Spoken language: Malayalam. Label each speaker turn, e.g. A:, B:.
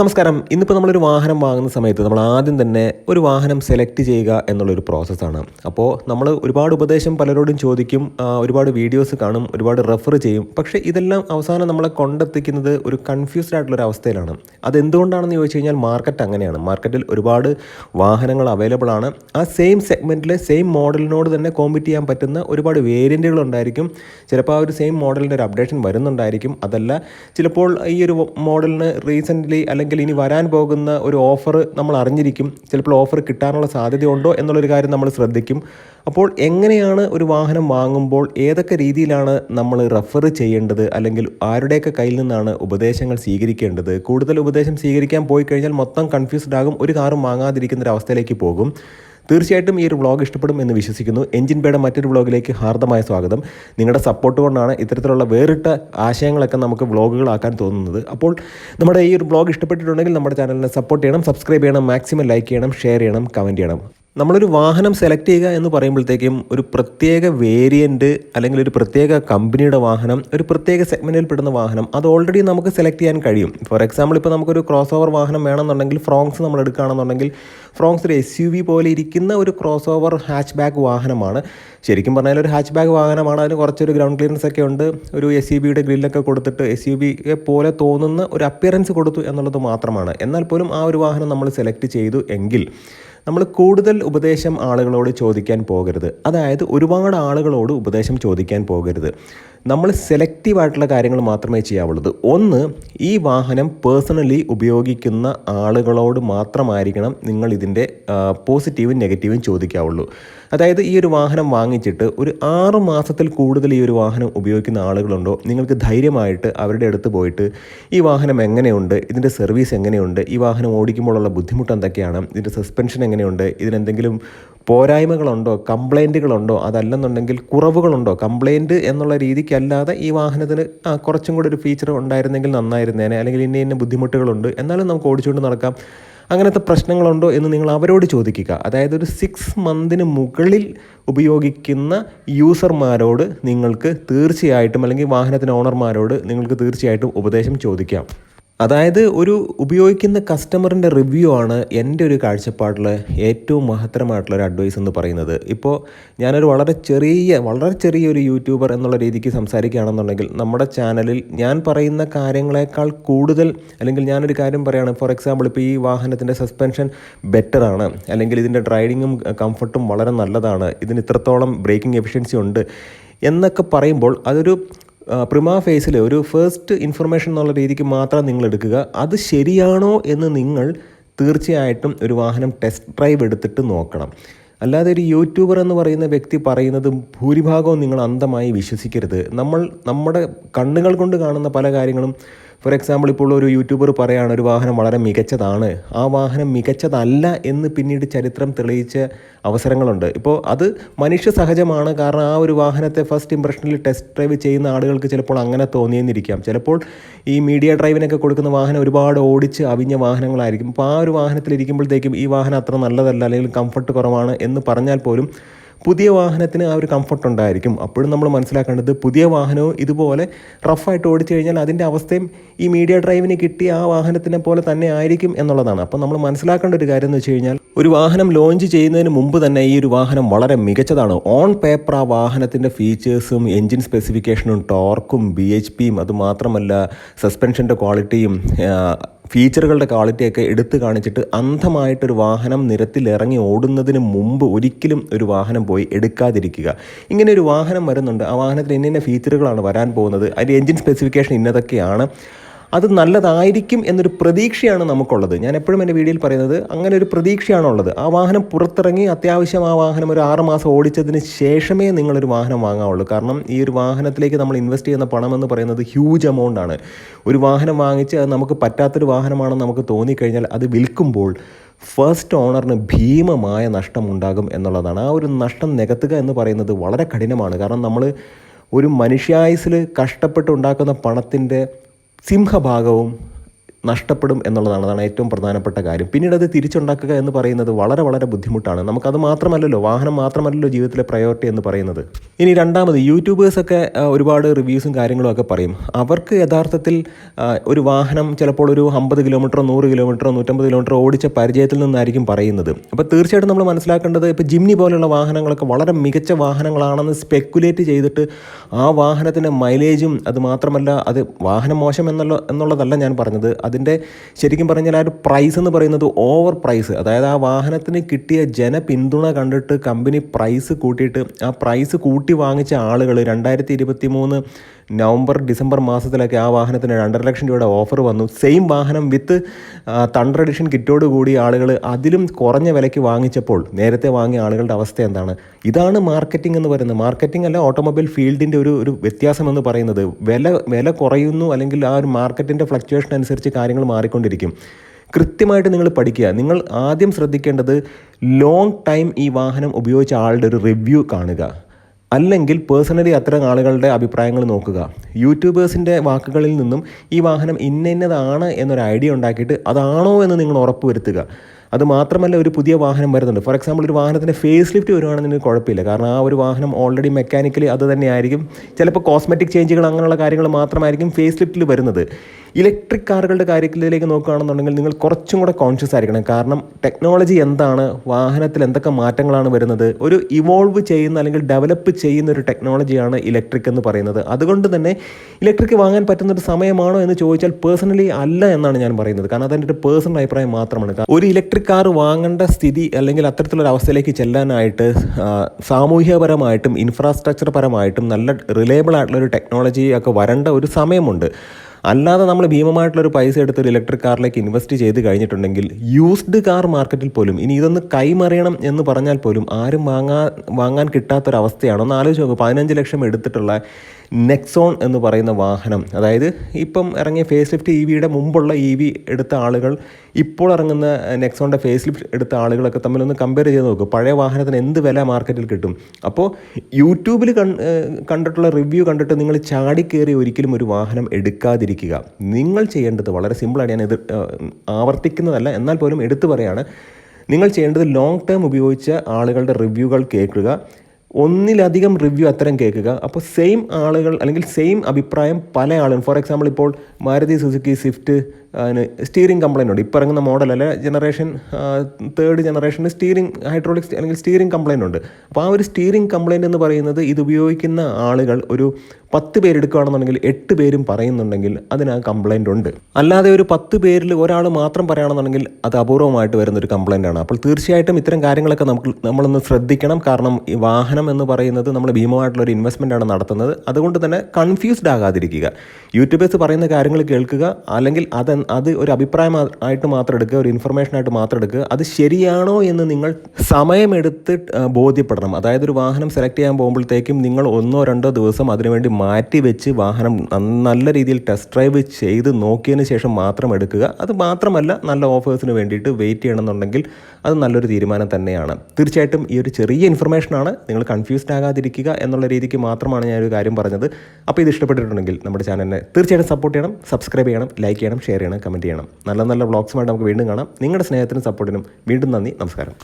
A: നമസ്കാരം. ഇന്നിപ്പോൾ നമ്മളൊരു വാഹനം വാങ്ങുന്ന സമയത്ത് നമ്മൾ ആദ്യം തന്നെ ഒരു വാഹനം സെലക്ട് ചെയ്യുക എന്നുള്ളൊരു പ്രോസസ്സാണ് അപ്പോൾ നമ്മൾ ഒരുപാട് ഉപദേശം പലരോടും ചോദിക്കും ഒരുപാട് വീഡിയോസ് കാണും ഒരുപാട് റെഫർ ചെയ്യും. പക്ഷേ ഇതെല്ലാം അവസാനം നമ്മളെ കൊണ്ടെത്തിക്കുന്നത് ഒരു കൺഫ്യൂസ്ഡ് ആയിട്ടുള്ള ഒരു അവസ്ഥയിലാണ്. അതെന്തുകൊണ്ടാണെന്ന് ചോദിച്ചു കഴിഞ്ഞാൽ മാർക്കറ്റ് അങ്ങനെയാണ്. മാർക്കറ്റിൽ ഒരുപാട് വാഹനങ്ങൾ അവൈലബിൾ ആണ്. ആ സെയിം സെഗ്മെന്റിലെ സെയിം മോഡലിനോട് തന്നെ കോമ്പീറ്റ് ചെയ്യാൻ പറ്റുന്ന ഒരുപാട് വേരിയന്റുകൾ ഉണ്ടായിരിക്കും. ചിലപ്പോൾ ആ ഒരു സെയിം മോഡലിന്റെ ഒരു അപ്ഡേഷൻ വരുന്നുണ്ടായിരിക്കും. അതല്ല ചിലപ്പോൾ ഈ ഒരു മോഡലിന് റീസെന്റ്ലി അല്ലെങ്കിൽ ഇനി വരാൻ പോകുന്ന ഒരു ഓഫർ നമ്മൾ അറിഞ്ഞിരിക്കും. ചിലപ്പോൾ ഓഫർ കിട്ടാനുള്ള സാധ്യതയുണ്ടോ എന്നുള്ളൊരു കാര്യം നമ്മൾ ശ്രദ്ധിക്കും. അപ്പോൾ എങ്ങനെയാണ് ഒരു വാഹനം വാങ്ങുമ്പോൾ ഏതൊക്കെ രീതിയിലാണ് നമ്മൾ റെഫർ ചെയ്യേണ്ടത്? അല്ലെങ്കിൽ ആരുടെയൊക്കെ കയ്യിൽ നിന്നാണ് ഉപദേശങ്ങൾ സ്വീകരിക്കേണ്ടത്? കൂടുതൽ ഉപദേശം സ്വീകരിക്കാൻ പോയി കഴിഞ്ഞാൽ മൊത്തം കൺഫ്യൂസ്ഡ് ആകും. ഒരു കാറും വാങ്ങാതിരിക്കുന്ന ഒരു അവസ്ഥയിലേക്ക് പോകും. തീർച്ചയായിട്ടും ഈ ഒരു വ്ളോഗ് ഇഷ്ടപ്പെടും എന്ന് വിശ്വസിക്കുന്നു. എഞ്ചിൻ പേയുടെ മറ്റൊരു വ്ളോഗിലേക്ക് ഹാർദമായ സ്വാഗതം. നിങ്ങളുടെ സപ്പോർട്ട് കൊണ്ടാണ് ഇത്തരത്തിലുള്ള വേറിട്ട ആശയങ്ങളൊക്കെ നമുക്ക് വ്ളോഗുകളാക്കാൻ തോന്നുന്നത്. അപ്പോൾ നമ്മുടെ ഈ ഒരു വ്ളോഗ് ഇഷ്ടപ്പെട്ടിട്ടുണ്ടെങ്കിൽ നമ്മുടെ ചാനലിനെ സപ്പോർട്ട് ചെയ്യണം സബ്സ്ക്രൈബ് ചെയ്യണം മാക്സിമം ലൈക്ക് ചെയ്യണം ഷെയർ ചെയ്യണം കമന്റ് ചെയ്യണം. നമ്മളൊരു വാഹനം സെലക്ട് ചെയ്യുക എന്ന് പറയുമ്പോഴത്തേക്കും ഒരു പ്രത്യേക വേരിയന്റ് അല്ലെങ്കിൽ ഒരു പ്രത്യേക കമ്പനിയുടെ വാഹനം ഒരു പ്രത്യേക സെഗ്മെന്റിൽ പെടുന്ന വാഹനം അത് ഓൾറെഡി നമുക്ക് സെലക്ട് ചെയ്യാൻ കഴിയും. ഫോർ എക്സാമ്പിൾ ഇപ്പോൾ നമുക്കൊരു ക്രോസ് ഓവർ വാഹനം വേണമെന്നുണ്ടെങ്കിൽ ഫ്രോങ്സ് നമ്മൾ എടുക്കുകയാണെന്നുണ്ടെങ്കിൽ ഫ്രോങ്സ് ഒരു എസ് യു വി പോലെ ഇരിക്കുന്ന ഒരു ക്രോസ് ഓവർ ഹാച്ച് ബാക്ക് വാഹനമാണ്. ശരിക്കും പറഞ്ഞാൽ ഒരു ഹാച്ച് ബാക്ക് വാഹനമാണ്. അതിന് കുറച്ചൊരു ഗ്രൗണ്ട് ക്ലിയറൻസ് ഒക്കെ ഉണ്ട്. ഒരു എസ് യു ബിയുടെ ഗ്രില്ലൊക്കെ കൊടുത്തിട്ട് എസ് യു ബിയെ പോലെ തോന്നുന്ന ഒരു അപ്പിയറൻസ് കൊടുത്തു എന്നുള്ളത് മാത്രമാണ്. എന്നാൽ പോലും ആ ഒരു വാഹനം നമ്മൾ സെലക്ട് ചെയ്തു എങ്കിൽ നമ്മൾ കൂടുതൽ ഉപദേശം ആളുകളോട് ചോദിക്കാൻ പോകരുത്. അതായത് ഒരുപാട് ആളുകളോട് ഉപദേശം ചോദിക്കാൻ പോകരുത്. നമ്മൾ സെലക്റ്റീവ് ആയിട്ടുള്ള കാര്യങ്ങൾ മാത്രമേ ചെയ്യാവുള്ളത് ഒന്ന് ഈ വാഹനം പേഴ്സണലി ഉപയോഗിക്കുന്ന ആളുകളോട് മാത്രമായിരിക്കണം നിങ്ങൾ ഇതിന്റെ പോസിറ്റീവും നെഗറ്റീവും ചോദിക്കാവുള്ളൂ. അതായത് ഈ ഒരു വാഹനം വാങ്ങിച്ചിട്ട് ഒരു ആറ് മാസത്തിൽ കൂടുതൽ ഈ ഒരു വാഹനം ഉപയോഗിക്കുന്ന ആളുകളുണ്ടോ? നിങ്ങൾക്ക് ധൈര്യമായിട്ട് അവരുടെ അടുത്ത് പോയിട്ട് ഈ വാഹനം എങ്ങനെയുണ്ട്? ഇതിന്റെ സർവീസ് എങ്ങനെയുണ്ട്? ഈ വാഹനം ഓടിക്കുമ്പോഴുള്ള ബുദ്ധിമുട്ട് എന്തൊക്കെയാണ്? ഇതിന്റെ സസ്പെൻഷൻ എങ്ങനെയുണ്ട്? ഇതിനെന്തെങ്കിലും പോരായ്മകളുണ്ടോ? കംപ്ലൈന്റുകളുണ്ടോ അതല്ലെന്നുണ്ടെങ്കിൽ കുറവുകളുണ്ടോ? കംപ്ലൈന്റ് എന്നുള്ള രീതിക്കല്ലാതെ ഈ വാഹനത്തിന് കുറച്ചും കൂടി ഒരു ഫീച്ചർ ഉണ്ടായിരുന്നെങ്കിൽ നന്നായിരുന്നേനെ. അല്ലെങ്കിൽ ഇന്ന ഇന്ന ബുദ്ധിമുട്ടുകളുണ്ട്. എന്നാലും നമുക്ക് ഓടിച്ചുകൊണ്ട് നടക്കാം. അങ്ങനത്തെ പ്രശ്നങ്ങളുണ്ടോ എന്ന് നിങ്ങൾ അവരോട് ചോദിക്കുക. അതായത് ഒരു സിക്സ് മന്തിന് മുകളിൽ ഉപയോഗിക്കുന്ന യൂസർമാരോട് നിങ്ങൾക്ക് തീർച്ചയായിട്ടും അല്ലെങ്കിൽ വാഹനത്തിന് ഓണർമാരോട് നിങ്ങൾക്ക് തീർച്ചയായിട്ടും ഉപദേശം ചോദിക്കാം. അതായത് ഒരു ഉപയോഗിക്കുന്ന കസ്റ്റമറിന്റെ റിവ്യൂ ആണ് എന്റെ ഒരു കാഴ്ചപ്പാടിൽ ഏറ്റവും മഹത്തരമായിട്ടുള്ള ഒരു അഡ്വൈസ് എന്ന് പറയുന്നത്. ഇപ്പോൾ ഞാനൊരു വളരെ ചെറിയ വളരെ ചെറിയൊരു യൂട്യൂബർ എന്നുള്ള രീതിക്ക് സംസാരിക്കുകയാണെന്നുണ്ടെങ്കിൽ നമ്മുടെ ചാനലിൽ ഞാൻ പറയുന്ന കാര്യങ്ങളെക്കാൾ കൂടുതൽ അല്ലെങ്കിൽ ഞാനൊരു കാര്യം പറയുകയാണ് ഫോർ എക്സാമ്പിൾ ഇപ്പോൾ ഈ വാഹനത്തിന്റെ സസ്പെൻഷൻ ബെറ്റർ ആണ് അല്ലെങ്കിൽ ഇതിന്റെ ഡ്രൈവിങ്ങും കംഫർട്ടും വളരെ നല്ലതാണ് ഇതിന് ഇത്രത്തോളം ബ്രേക്കിംഗ് എഫിഷ്യൻസി ഉണ്ട് എന്നൊക്കെ പറയുമ്പോൾ അതൊരു പ്രിമാ ഫേസിൽ ഒരു ഫസ്റ്റ് ഇൻഫർമേഷൻ എന്നുള്ള രീതിക്ക് മാത്രം നിങ്ങൾ എടുക്കുക. അത് ശരിയാണോ എന്ന് നിങ്ങൾ തീർച്ചയായിട്ടും ഒരു വാഹനം ടെസ്റ്റ് ഡ്രൈവ് എടുത്തിട്ട് നോക്കണം. അല്ലാതെ ഒരു യൂട്യൂബർ എന്ന് പറയുന്ന വ്യക്തി പറയുന്നത് ഭൂരിഭാഗവും നിങ്ങൾ അന്ധമായി വിശ്വസിക്കരുത്. നമ്മൾ നമ്മുടെ കണ്ണുകൾ കൊണ്ട് കാണുന്ന പല കാര്യങ്ങളും ഫോർ എക്സാമ്പിൾ ഇപ്പോൾ ഒരു യൂട്യൂബർ പറയുകയാണ് ഒരു വാഹനം വളരെ മികച്ചതാണ്. ആ വാഹനം മികച്ചതല്ല എന്ന് പിന്നീട് ചരിത്രം തെളിയിച്ച അവസരങ്ങളുണ്ട്. ഇപ്പോൾ അത് മനുഷ്യ സഹജമാണ് കാരണം ആ ഒരു വാഹനത്തെ ഫസ്റ്റ് ഇംപ്രഷനിൽ ടെസ്റ്റ് ഡ്രൈവ് ചെയ്യുന്ന ആളുകൾക്ക് ചിലപ്പോൾ അങ്ങനെ തോന്നിയെന്നിരിക്കാം. ചിലപ്പോൾ ഈ മീഡിയ ഡ്രൈവിനൊക്കെ കൊടുക്കുന്ന വാഹനം ഒരുപാട് ഓടിച്ച് അവിഞ്ഞ വാഹനങ്ങളായിരിക്കും. അപ്പോൾ ആ ഒരു വാഹനത്തിലിരിക്കുമ്പോഴത്തേക്കും ഈ വാഹനം അത്ര നല്ലതല്ല അല്ലെങ്കിൽ കംഫർട്ട് കുറവാണ് എന്ന് പറഞ്ഞാൽ പോലും പുതിയ വാഹനത്തിന് ആ ഒരു കംഫർട്ട് ഉണ്ടായിരിക്കും. അപ്പോഴും നമ്മൾ മനസ്സിലാക്കേണ്ടത് പുതിയ വാഹനവും ഇതുപോലെ റഫായിട്ട് ഓടിച്ചു കഴിഞ്ഞാൽ അതിന്റെ അവസ്ഥയും ഈ മീഡിയ ഡ്രൈവിന് കിട്ടിയ ആ വാഹനത്തിനെ പോലെ തന്നെ ആയിരിക്കും എന്നുള്ളതാണ്. അപ്പോൾ നമ്മൾ മനസ്സിലാക്കേണ്ട ഒരു കാര്യം എന്ന് വെച്ച് കഴിഞ്ഞാൽ ഒരു വാഹനം ലോഞ്ച് ചെയ്യുന്നതിന് മുമ്പ് തന്നെ ഈ ഒരു വാഹനം വളരെ മികച്ചതാണ്. ഓൺ പേപ്പർ ആ വാഹനത്തിന്റെ ഫീച്ചേഴ്സും എൻജിൻ സ്പെസിഫിക്കേഷനും ടോർക്കും ബി എച്ച് പിയും അതുമാത്രമല്ല സസ്പെൻഷന്റെ ക്വാളിറ്റിയും ഫീച്ചറുകളുടെ ക്വാളിറ്റിയൊക്കെ എടുത്തു കാണിച്ചിട്ട് അന്ധമായിട്ടൊരു വാഹനം നിരത്തിൽ ഇറങ്ങി ഓടുന്നതിന് മുമ്പ് ഒരിക്കലും ഒരു വാഹനം പോയി എടുക്കാതിരിക്കുക. ഇങ്ങനെ ഒരു വാഹനം വരുന്നുണ്ട്. ആ വാഹനത്തിൽ ഇന്ന ഫീച്ചറുകളാണ് വരാൻ പോകുന്നത്. അതിന്റെ എൻജിൻ സ്പെസിഫിക്കേഷൻ ഇന്നതൊക്കെയാണ്. അത് നല്ലതായിരിക്കും എന്നൊരു പ്രതീക്ഷയാണ് നമുക്കുള്ളത്. ഞാൻ എപ്പോഴും എന്റെ വീഡിയോയിൽ പറയുന്നത് അങ്ങനെ ഒരു പ്രതീക്ഷയാണുള്ളത് ആ വാഹനം പുറത്തിറങ്ങി അത്യാവശ്യം ആ വാഹനം ഒരു ആറ് മാസം ഓടിച്ചതിന് ശേഷമേ നിങ്ങളൊരു വാഹനം വാങ്ങാവുള്ളൂ. കാരണം ഈ ഒരു വാഹനത്തിലേക്ക് നമ്മൾ ഇൻവെസ്റ്റ് ചെയ്യുന്ന പണം എന്ന് പറയുന്നത് ഹ്യൂജ് എമൗണ്ട് ആണ്. ഒരു വാഹനം വാങ്ങിച്ച് അത് നമുക്ക് പറ്റാത്തൊരു വാഹനമാണെന്ന് നമുക്ക് തോന്നിക്കഴിഞ്ഞാൽ അത് വിൽക്കുമ്പോൾ ഫസ്റ്റ് ഓണറിന് ഭീമമായ നഷ്ടമുണ്ടാകും എന്നുള്ളതാണ്. ആ ഒരു നഷ്ടം നികത്തുക എന്ന് പറയുന്നത് വളരെ കഠിനമാണ്. കാരണം നമ്മൾ ഒരു മനുഷ്യായുസിൽ കഷ്ടപ്പെട്ടുണ്ടാക്കുന്ന പണത്തിന്റെ സിംഹഭാഗവും നഷ്ടപ്പെടും എന്നുള്ളതാണ് അതാണ് ഏറ്റവും പ്രധാനപ്പെട്ട കാര്യം. പിന്നീട് അത് തിരിച്ചുണ്ടാക്കുക എന്ന് പറയുന്നത് വളരെ വളരെ ബുദ്ധിമുട്ടാണ്. നമുക്കത് മാത്രമല്ലല്ലോ വാഹനം മാത്രമല്ലല്ലോ ജീവിതത്തിലെ പ്രയോറിറ്റി എന്ന് പറയുന്നത്. ഇനി രണ്ടാമത് യൂട്യൂബേഴ്സൊക്കെ ഒരുപാട് റിവ്യൂസും കാര്യങ്ങളും ഒക്കെ പറയും. അവർക്ക് യഥാർത്ഥത്തിൽ ഒരു വാഹനം ചിലപ്പോൾ ഒരു അമ്പത് കിലോമീറ്ററോ നൂറ് കിലോമീറ്ററോ നൂറ്റമ്പത് കിലോമീറ്ററോ ഓടിച്ച പരിചയത്തിൽ നിന്നായിരിക്കും പറയുന്നത്. അപ്പോൾ തീർച്ചയായിട്ടും നമ്മൾ മനസ്സിലാക്കേണ്ടത് ഇപ്പോൾ ജിംനി പോലെയുള്ള വാഹനങ്ങളൊക്കെ വളരെ മികച്ച വാഹനങ്ങളാണെന്ന് സ്പെക്കുലേറ്റ് ചെയ്തിട്ട് ആ വാഹനത്തിന്റെ മൈലേജും അത് മാത്രമല്ല അത് വാഹനം മോശം എന്നുള്ള എന്നുള്ളതല്ല ഞാൻ പറഞ്ഞത്. അതിന്റെ ശരിക്കും പറഞ്ഞാൽ ആ ഒരു പ്രൈസ് എന്ന് പറയുന്നത് ഓവർ പ്രൈസ് അതായത് ആ വാഹനത്തിന് കിട്ടിയ ജനപിന്തുണ കണ്ടിട്ട് കമ്പനി പ്രൈസ് കൂട്ടിയിട്ട് ആ പ്രൈസ് കൂട്ടി വാങ്ങിച്ച ആളുകൾ രണ്ടായിരത്തി ഇരുപത്തി മൂന്ന് നവംബർ ഡിസംബർ മാസത്തിലൊക്കെ ആ വാഹനത്തിന് രണ്ടര ലക്ഷം രൂപയുടെ ഓഫർ വന്നു. സെയിം വാഹനം വിത്ത് തണ്ടർ എഡിഷൻ കിറ്റോട് കൂടി ആളുകൾ അതിലും കുറഞ്ഞ വിലയ്ക്ക് വാങ്ങിച്ചപ്പോൾ നേരത്തെ വാങ്ങിയ ആളുകളുടെ അവസ്ഥ എന്താണ്? ഇതാണ് മാർക്കറ്റിംഗ് എന്ന് പറയുന്നത്. മാർക്കറ്റിംഗ് അല്ല ഓട്ടോമൊബൈൽ ഫീൽഡിന്റെ ഒരു ഒരു വ്യത്യാസം എന്ന് പറയുന്നത്. വില വില കുറയുന്നു അല്ലെങ്കിൽ ആ ഒരു മാർക്കറ്റിന്റെ ഫ്ലക്ച്വേഷൻ അനുസരിച്ച് കാര്യങ്ങൾ മാറിക്കൊണ്ടിരിക്കും. കൃത്യമായിട്ട് നിങ്ങൾ പഠിക്കുക. നിങ്ങൾ ആദ്യം ശ്രദ്ധിക്കേണ്ടത് ലോങ് ടൈം ഈ വാഹനം ഉപയോഗിച്ച ആളുടെ ഒരു റിവ്യൂ കാണുക. അല്ലെങ്കിൽ പേഴ്സണലി അത്തരം ആളുകളുടെ അഭിപ്രായങ്ങൾ നോക്കുക. യൂട്യൂബേഴ്സിന്റെ വാക്കുകളിൽ നിന്നും ഈ വാഹനം ഇന്ന ഇന്നതാണ് എന്നൊരു ഐഡിയ ഉണ്ടാക്കിയിട്ട് അതാണോ എന്ന് നിങ്ങൾ ഉറപ്പ് വരുത്തുക അത് മാത്രമല്ല ഒരു പുതിയ വാഹനം വരുന്നുണ്ട്. ഫോർ എക്സാമ്പിൾ ഒരു വാഹനത്തിന്റെ ഫേസ് ലിഫ്റ്റ് വരുവാണെന്നുണ്ടെങ്കിൽ കുഴപ്പമില്ല. കാരണം ആ ഒരു വാഹനം ഓൾറെഡി മെക്കാനിക്കലി അത് തന്നെയായിരിക്കും. ചിലപ്പോൾ കോസ്മെറ്റിക് ചേഞ്ചുകൾ അങ്ങനെയുള്ള കാര്യങ്ങൾ മാത്രമായിരിക്കും ഫേസ് ലിഫ്റ്റിൽ വരുന്നത്. ഇലക്ട്രിക് കാറുകളുടെ കാര്യത്തിലേക്ക് നോക്കുകയാണെന്നുണ്ടെങ്കിൽ നിങ്ങൾ കുറച്ചും കൂടെ കോൺഷ്യസ് ആയിരിക്കണം. കാരണം ടെക്നോളജി എന്താണ്? വാഹനത്തിൽ എന്തൊക്കെ മാറ്റങ്ങളാണ് വരുന്നത്? ഒരു ഇവോൾവ് ചെയ്യുന്ന അല്ലെങ്കിൽ ഡെവലപ്പ് ചെയ്യുന്ന ഒരു ടെക്നോളജിയാണ് ഇലക്ട്രിക് എന്ന് പറയുന്നത്. അതുകൊണ്ട് തന്നെ ഇലക്ട്രിക് വാങ്ങാൻ പറ്റുന്ന ഒരു സമയമാണോ എന്ന് ചോദിച്ചാൽ പേഴ്സണലി അല്ല എന്നാണ് ഞാൻ പറയുന്നത്. കാരണം അതെന്റെ ഒരു പേഴ്സണൽ അഭിപ്രായം മാത്രമാണ്. ഒരു ഇലക്ട്രിക് കാർ വാങ്ങേണ്ട സ്ഥിതി അല്ലെങ്കിൽ അത്തരത്തിലുള്ള അവസ്ഥയിലേക്ക് ചെല്ലാനായിട്ട് സാമൂഹികപരമായിട്ടും ഇൻഫ്രാസ്ട്രക്ചർ പരമായിട്ടും നല്ല റിലയബിൾ ആയിട്ടുള്ള ഒരു ടെക്നോളജി ഒക്കെ വരേണ്ട ഒരു സമയമുണ്ട്. അല്ലാതെ നമ്മൾ ഭീമമായിട്ടുള്ളൊരു പൈസ എടുത്ത് ഒരു ഇലക്ട്രിക് കാറിലേക്ക് ഇൻവെസ്റ്റ് ചെയ്ത് കഴിഞ്ഞിട്ടുണ്ടെങ്കിൽ യൂസ്ഡ് കാർ മാർക്കറ്റിൽ പോലും ഇനി ഇതൊന്ന് കൈമറിയണം എന്ന് പറഞ്ഞാൽ പോലും ആരും വാങ്ങാൻ വാങ്ങാൻ കിട്ടാത്തൊരവസ്ഥയാണ്. ഒന്ന് ആലോചിച്ച് നോക്കുക പതിനഞ്ച് ലക്ഷം എടുത്തിട്ടുള്ള നെക്സോൺ എന്ന് പറയുന്ന വാഹനം. അതായത് ഇപ്പം ഇറങ്ങിയ ഫേസ് ലിഫ്റ്റ് ഇ വിയുടെ മുമ്പുള്ള ഇ വി എടുത്ത ആളുകൾ ഇപ്പോൾ ഇറങ്ങുന്ന നെക്സോണിന്റെ ഫേസ് ലിഫ്റ്റ് എടുത്ത ആളുകളൊക്കെ തമ്മിലൊന്ന് കമ്പയർ ചെയ്ത് നോക്കുക പഴയ വാഹനത്തിന് എന്ത് വില മാർക്കറ്റിൽ കിട്ടും? അപ്പോൾ യൂട്യൂബിൽ കണ്ടിട്ടുള്ള റിവ്യൂ കണ്ടിട്ട് നിങ്ങൾ ചാടിക്കേറി ഒരിക്കലും ഒരു വാഹനം എടുക്കാതിരിക്കുക. നിങ്ങൾ ചെയ്യേണ്ടത് വളരെ സിമ്പിളാണ് ഞാൻ ഇത് ആവർത്തിക്കുന്നതല്ല എന്നാൽ പോലും എടുത്തു പറയാണ്. നിങ്ങൾ ചെയ്യേണ്ടത് ലോങ് ടേം ഉപയോഗിച്ച ആളുകളുടെ റിവ്യൂകൾ കേൾക്കുക. ഒന്നിലധികം റിവ്യൂ അത്തരം കേൾക്കുക. അപ്പോൾ സെയിം ആളുകൾ അല്ലെങ്കിൽ സെയിം അഭിപ്രായം പല ആളുകൾ ഫോർ എക്സാമ്പിൾ ഇപ്പോൾ മാരുതി സുസുക്കി സ്വിഫ്റ്റ് അതിന് സ്റ്റീറിംഗ് കംപ്ലൈന്റ് ഉണ്ട്. ഇപ്പോൾ ഇറങ്ങുന്ന മോഡൽ അല്ല ജനറേഷൻ തേർഡ് ജനറേഷന് സ്റ്റീറിംഗ് ഹൈഡ്രോളിക്സ് അല്ലെങ്കിൽ സ്റ്റീറിംഗ് കംപ്ലൈന്റ് ഉണ്ട്. അപ്പോൾ ആ ഒരു സ്റ്റീറിംഗ് കംപ്ലൈന്റ് എന്ന് പറയുന്നത് ഇത് ഉപയോഗിക്കുന്ന ആളുകൾ ഒരു പത്ത് പേരെടുക്കുകയാണെന്നുണ്ടെങ്കിൽ എട്ട് പേരും പറയുന്നുണ്ടെങ്കിൽ അതിന് ആ കംപ്ലൈന്റ് ഉണ്ട്. അല്ലാതെ ഒരു പത്ത് പേരിൽ ഒരാൾ മാത്രം പറയുകയാണെന്നുണ്ടെങ്കിൽ അത് അപൂർവമായിട്ട് വരുന്നൊരു കംപ്ലൈന്റ് ആണ്. അപ്പോൾ തീർച്ചയായിട്ടും ഇത്തരം കാര്യങ്ങളൊക്കെ നമുക്ക് നമ്മളൊന്ന് ശ്രദ്ധിക്കണം. കാരണം ഈ വാഹനം എന്ന് പറയുന്നത് നമ്മൾ ഭീമമായിട്ടുള്ള ഒരു ആണ് നടത്തുന്നത്. അതുകൊണ്ട് തന്നെ കൺഫ്യൂസ്ഡ് ആകാതിരിക്കുക. യൂട്യൂബേഴ്സ് പറയുന്ന കാര്യങ്ങൾ കേൾക്കുക അല്ലെങ്കിൽ അത് അത് ഒരു അഭിപ്രായം ആയിട്ട് മാത്രം എടുക്കുക ഒരു ഇൻഫർമേഷൻ ആയിട്ട് മാത്രം എടുക്കുക അത് ശരിയാണോ എന്ന് നിങ്ങൾ സമയമെടുത്ത് ബോധ്യപ്പെടണം. അതായത് ഒരു വാഹനം സെലക്ട് ചെയ്യാൻ പോകുമ്പോഴത്തേക്കും നിങ്ങൾ ഒന്നോ രണ്ടോ ദിവസം അതിനുവേണ്ടി മാറ്റി വെച്ച് വാഹനം നല്ല രീതിയിൽ ടെസ്റ്റ് ഡ്രൈവ് ചെയ്ത് നോക്കിയതിന് ശേഷം മാത്രം എടുക്കുക. അത് മാത്രമല്ല നല്ല ഓഫേഴ്സിന് വേണ്ടിയിട്ട് വെയിറ്റ് ചെയ്യണമെന്നുണ്ടെങ്കിൽ അത് നല്ലൊരു തീരുമാനം തന്നെയാണ്. തീർച്ചയായിട്ടും ഈ ഒരു ചെറിയ ഇൻഫർമേഷനാണ് നിങ്ങൾ കൺഫ്യൂസ്ഡ് ആകാതിരിക്കുക എന്നുള്ള രീതിക്ക് മാത്രമാണ് ഞാനൊരു കാര്യം പറഞ്ഞത്. അപ്പോൾ ഇത് ഇഷ്ടപ്പെട്ടിട്ടുണ്ടെങ്കിൽ നമ്മുടെ ചാനലിനെ തീർച്ചയായിട്ടും സപ്പോർട്ട് ചെയ്യണം സബ്സ്ക്രൈബ് ചെയ്യണം ലൈക്ക് ചെയ്യണം ഷെയർ ചെയ്യണം കമന്റ് ചെയ്യണം. നല്ല നല്ല വ്ളോഗ്സുമായിട്ട് നമുക്ക് വീണ്ടും കാണാം. നിങ്ങളുടെ സ്നേഹത്തിനും സപ്പോർട്ടിനും വീണ്ടും നന്ദി നമസ്കാരം.